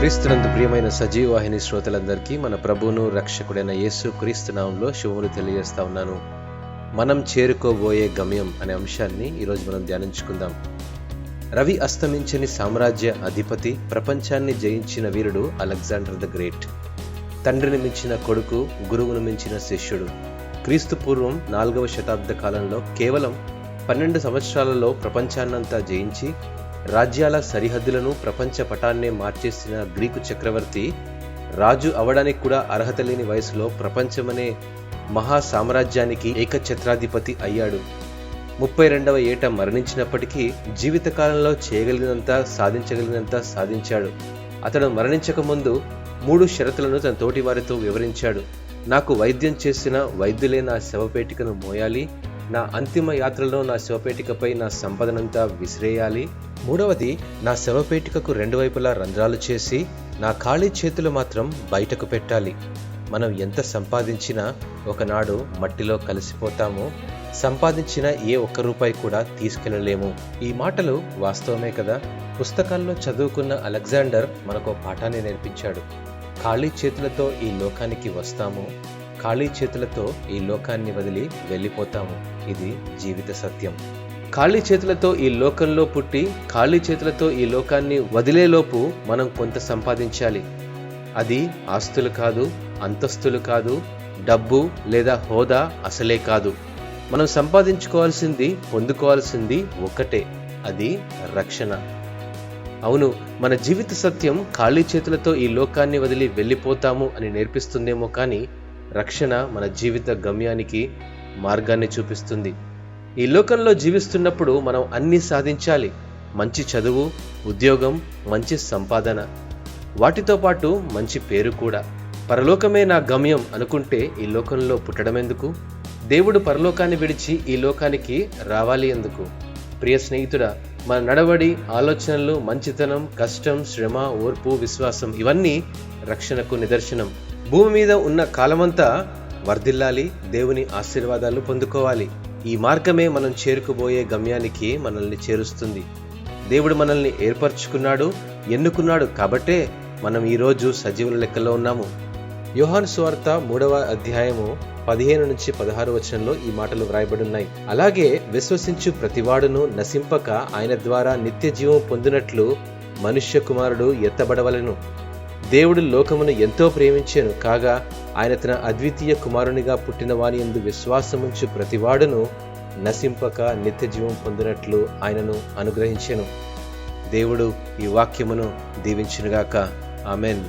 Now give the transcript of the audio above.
క్రీస్తునందు ప్రియమైన సజీవ వాహిని శ్రోతలందరికీ మన ప్రభువును రక్షకుడైన యేసు క్రీస్తు నామంలో శుభములు తెలియజేస్తా ఉన్నాను. మనం చేరుకోబోయే గమ్యం అనే అంశాన్ని ఈరోజు మనం ధ్యానించుకుందాం. రవి అస్తమించని సామ్రాజ్య అధిపతి ప్రపంచాన్ని జయించిన వీరుడు అలెగ్జాండర్ ద గ్రేట్. తండ్రిని మించిన కొడుకు గురువును మించిన శిష్యుడు. క్రీస్తు పూర్వం నాలుగవ శతాబ్ద కాలంలో కేవలం పన్నెండు సంవత్సరాలలో ప్రపంచాన్నంతా జయించి రాజ్యాల సరిహద్దులను ప్రపంచ పటాన్నే మార్చేసిన గ్రీకు చక్రవర్తి రాజు అవడానికి కూడా అర్హత లేని వయసులో ప్రపంచమనే మహా సామ్రాజ్యానికి ఏకఛత్రాధిపతి అయ్యాడు. ముప్పై రెండవ ఏట మరణించినప్పటికీ జీవితకాలంలో చేయగలిగినంత సాధించగలిగినంత సాధించాడు. అతడు మరణించక ముందు మూడు షరతులను తన తోటి వారితో వివరించాడు. నాకు వైద్యం చేసిన వైద్యులే నా శవపేటికను మోయాలి. నా అంతిమ యాత్రలో నా శవపేటికపై నా సంపదనంతా విసిరేయాలి. మూడవది నా శవపేటికకు రెండు వైపులా రంధ్రాలు చేసి నా ఖాళీ చేతులు మాత్రం బయటకు పెట్టాలి. మనం ఎంత సంపాదించినా ఒకనాడు మట్టిలో కలిసిపోతామో. సంపాదించిన ఏ ఒక్క రూపాయి కూడా తీసుకెళ్ళలేము. ఈ మాటలు వాస్తవమే కదా? పుస్తకాల్లో చదువుకున్న అలెగ్జాండర్ మనకు పాఠాన్ని నేర్పించాడు. ఖాళీ చేతులతో ఈ లోకానికి వస్తాము. ఖాళీ చేతులతో ఈ లోకాన్ని వదిలి వెళ్ళిపోతాము. ఇది జీవిత సత్యం. ఖాళీ చేతులతో ఈ లోకంలో పుట్టి ఖాళీ చేతులతో ఈ లోకాన్ని వదిలేలోపు మనం కొంత సంపాదించాలి. అది ఆస్తులు కాదు అంతస్తులు కాదు డబ్బు లేదా హోదా అసలే కాదు. మనం సంపాదించుకోవాల్సింది పొందుకోవాల్సింది ఒకటే అది రక్షణ. అవును మన జీవిత సత్యం ఖాళీ చేతులతో ఈ లోకాన్ని వదిలి వెళ్ళిపోతాము అని నేర్పిస్తుందేమో కానీ రక్షణ మన జీవిత గమ్యానికి మార్గాన్ని చూపిస్తుంది. ఈ లోకంలో జీవిస్తున్నప్పుడు మనం అన్నీ సాధించాలి. మంచి చదువు ఉద్యోగం మంచి సంపాదన. వాటితో పాటు మంచి పేరు కూడా. పరలోకమే నా గమ్యం అనుకుంటే ఈ లోకంలో పుట్టడమెందుకు? దేవుడు పరలోకాన్ని విడిచి ఈ లోకానికి రావాలి ఎందుకు? ప్రియ స్నేహితుడా మన నడవడి ఆలోచనలు మంచితనం కష్టం శ్రమ ఓర్పు విశ్వాసం ఇవన్నీ రక్షణకు నిదర్శనం. భూమి మీద ఉన్న కాలమంతా వర్ధిల్లాలి దేవుని ఆశీర్వాదాలు పొందుకోవాలి. ఈ మార్గమే మనం చేరుకుపోయే గమ్యానికి మనల్ని చేరుస్తుంది. దేవుడు మనల్ని ఏర్పరచుకున్నాడు ఎన్నుకున్నాడు కాబట్టే మనం ఈరోజు సజీవుల లెక్కలో ఉన్నాము. యోహాన్ సువార్త మూడవ అధ్యాయము పదిహేను నుంచి పదహారు వచనంలో ఈ మాటలు వ్రాయబడి ఉన్నాయి అలాగే విశ్వసించు ప్రతివాడును నశింపక ఆయన ద్వారా నిత్య జీవం పొందినట్లు మనుష్య కుమారుడు ఎత్తబడవలను. దేవుడు లోకమును ఎంతో ప్రేమించాను. కాగా ఆయన తన అద్వితీయ కుమారునిగా పుట్టినవాని ఎందు విశ్వాసముంచు ప్రతివాడును నశింపక నిత్య జీవం పొందినట్లు ఆయనను అనుగ్రహించాను. దేవుడు ఈ వాక్యమును దీవించునుగాక. ఆమెన్.